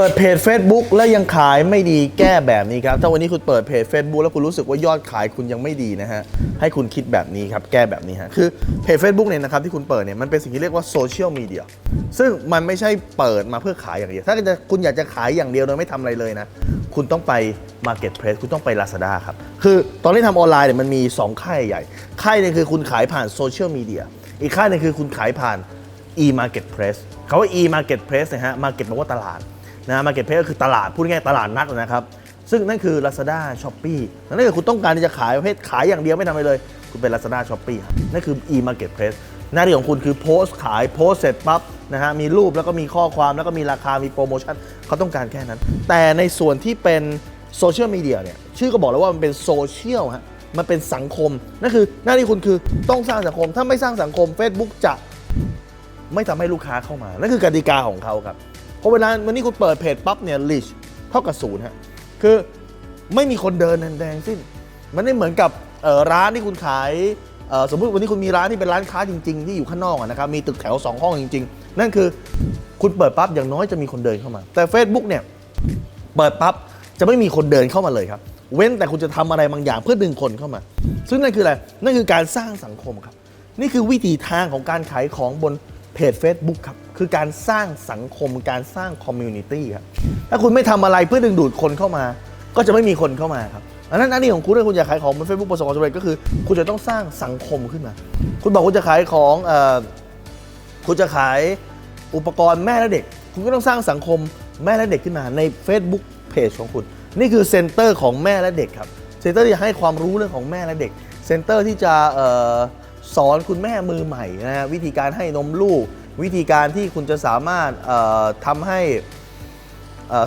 เปิดเพจ Facebook แล้วยังขายไม่ดีแก้แบบนี้ครับ ถ้าวันนี้คุณเปิดเพจ Facebook แล้วคุณรู้สึกว่ายอดขายคุณยังไม่ดีนะฮะ ให้คุณคิดแบบนี้ครับ แก้แบบนี้ฮะ คือเพจ Facebook เนี่ยนะครับที่คุณเปิดเนี่ยมันเป็นสิ่งที่เรียกว่าโซเชียลมีเดีย ซึ่งมันไม่ใช่เปิดมาเพื่อขายอย่างเดียว ถ้าคุณอยากจะขายอย่างเดียวโดยไม่ทำอะไรเลยนะ คุณต้องไป Marketplace คุณต้องไป Lazada ครับ คือตอนที่ทำออนไลน์เนี่ยมันมี 2 ค่ายใหญ่ ค่ายหนึงคือคุณขายผ่านโซเชียลมีเดีย อีกค่ายหนึงคือคุณขายผ่าน e-marketplace คาว่า e-marketplace นะฮะ market แปลว่าตลาด นะฮะ marketplace ก็คือตลาดพูดง่ายตลาดนัดนะครับ ซึ่งนั่นคือ Lazada Shopee นั่นคือคุณต้องการที่จะขายประเภทขายอย่างเดียวไม่ทำอะไรเลย คุณเป็น Lazada Shopee ครับนั่นคือ e-marketplace หน้าที่ของคุณคือโพสต์ขายโพสต์เสร็จปั๊บนะฮะมีรูปแล้วก็มีข้อความแล้วก็มีราคามีโปรโมชั่นเขาต้องการแค่นั้น แต่ในส่วนที่เป็นโซเชียลมีเดียเนี่ยชื่อก็บอกแล้วว่ามันเป็นโซเชียลฮะมันเป็นสังคม นั่นคือหน้าที่คุณคือต้องสร้างสังคม ถ้าไม่สร้างสังคม Facebook จะไม่ทำให้ลูกค้าเข้ามา นั่นคือกติกาของเขาครับ พราะเวลาวันนี้คุณเปิดเพจปั๊บเนี่ยลิชเท่ากับศูนย์ฮะคือไม่มีคนเดินแดงสิ้น มันไม่เหมือนกับร้านที่คุณขายสมมติวันนี้คุณมีร้านที่เป็นร้านค้าจริง ๆ ที่อยู่ข้างนอกนะครับมีตึกแถว 2 ห้องจริง ๆ นั่นคือคุณเปิดปั๊บอย่างน้อยจะมีคนเดินเข้ามา แต่ Facebook เนี่ยเปิดปั๊บจะไม่มีคนเดินเข้ามาเลยครับ เว้นแต่คุณจะทำอะไรบางอย่างเพื่อดึงคนเข้ามา ซึ่งนั่นคืออะไรนั่นคือการสร้างสังคมครับ นี่คือวิธีทางของการขายของบนเพจ Facebook ครับ คือการสร้างสังคมการสร้างคอมมูนิตี้ครับถ้าคุณไม่ทำอะไรเพื่อดึงดูดคนเข้ามา ก็จะไม่มีคนเข้ามาครับอันนั้นหน้าที่ของคุณถ้าคุณอยากขายของบน Facebook ประสบความสำเร็จก็คือ คุณจะต้องสร้างสังคมขึ้นมา คุณบอกคุณจะขายของอคุณจะขายอุปกรณ์แม่และเด็ก คุณก็ต้องสร้างสังคมแม่และเด็กขึ้นมาใน Facebook Page ของคุณ นี่คือเซ็นเตอร์ของแม่และเด็กครับเซ็นเตอร์ที่จะให้ความรู้เรื่องของแม่และเด็กเซ็นเตอร์ที่จะออสอนคุณแม่มือใหม่นะวิธีการให้นมลูก วิธีการที่คุณจะสามารถเอ่อทำให้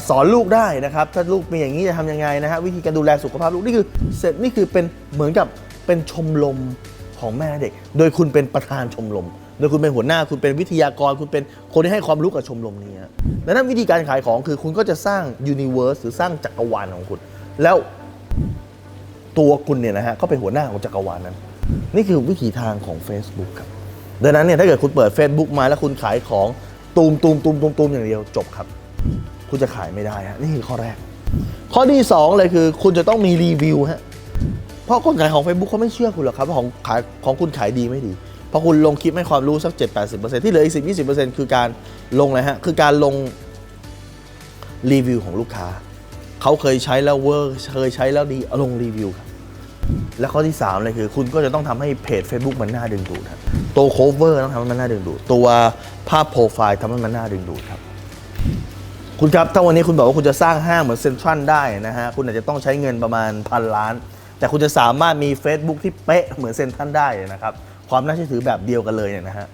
สอนลูกได้นะครับ ถ้าลูกมีอย่างนี้จะทำยังไงนะฮะวิธีการดูแลสุขภาพลูกนี่คือเสร็จนี่คือเป็นเหมือนกับเป็นชมรมของแม่เด็ก โดยคุณเป็นประธานชมรมโดยคุณเป็นหัวหน้าคุณเป็นวิทยากร คุณเป็นคนที่ให้ความรู้กับชมรมนี้ฮะดังนั้นวิธีการขายของคือคุณก็จะสร้างยูนิเวอร์สหรือสร้างจักรวาลของคุณ แล้วตัวคุณเนี่ยนะฮะก็เป็นหัวหน้าของจักรวาลนั้น นี่คือวิถีทางของ Facebook ครับ ดังนั้นเนี่ยถ้าเกิดคุณเปิด Facebook มาแล้วคุณขายของตูมตูมตูมตูมตูมอย่างเดียวจบครับ คุณจะขายไม่ได้ฮะนี่คือข้อแรก ข้อที่ 2 เลยคือ คุณจะต้องมีรีวิวฮะเพราะคนขายของ Facebook เขาไม่เชื่อคุณหรอกครับว่าของขายของคุณขายดีไม่ดีพราะคุณลงคลิปให้ความรู้สัก 7-80%ที่เหลืออีก 10-20%คือการลงอะไรฮะ คือการลงรีวิวของลูกค้า เขาเคยใช้แล้วเวิร์กเคยใช้แล้วดีลงรีวิวครับ และข้อที่ 3 เลยคือ คุณก็จะต้องทำให้เพจ Facebook มันน่าดึงดูดครับ ตัวโคเวอร์ต้องทำให้มันน่าดึงดูดตัวภาพโปรไฟล์ทำให้มันน่าดึงดูดครับ คุณครับถ้าวันนี้คุณบอกว่าคุณจะสร้างห้างเหมือนเซ็นทรัลได้นะฮะคุณอาจจะต้องใช้เงินประมาณพันล้าน แต่คุณจะสามารถมี Facebook ที่เป๊ะเหมือนเซ็นทรัลได้นะครับความน่าเชื่อถือแบบเดียวกันเลยเนี่ยนะฮะ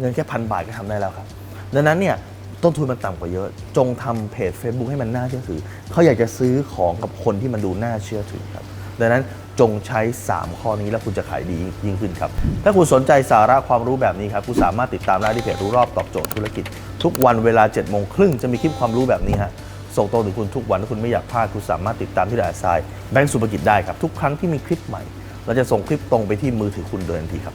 เงินแค่พันบาทก็ทำได้แล้วครับ ดังนั้นเนี่ยต้นทุนมันต่ำกว่าเยอะ จงทำเพจ Facebook ให้มันน่าเชื่อถือ เขาอยากจะซื้อของกับคนที่มันดูน่าเชื่อถือครับ ดังนั้น จงใช้ 3 ข้อนี้แล้วคุณจะขายดียิ่งขึ้นครับ ถ้าคุณสนใจสาระความรู้แบบนี้ครับ คุณสามารถติดตามได้ที่เพจรู้รอบตอบโจทย์ธุรกิจ ทุกวันเวลา7จ็ดโมงครึ่งจะมีคลิปความรู้แบบนี้ฮะส่งตรงถึงคุณทุกวันถ้าคุณไม่อยากพลาดคุณสามารถติดตามที่ดาทรายแบงก์สุภกิจได้ครับทุกครั้งที่มีคลิปใหม่ เราจะส่งคลิปตรงไปที่มือถือคุณโดยทันทีครับ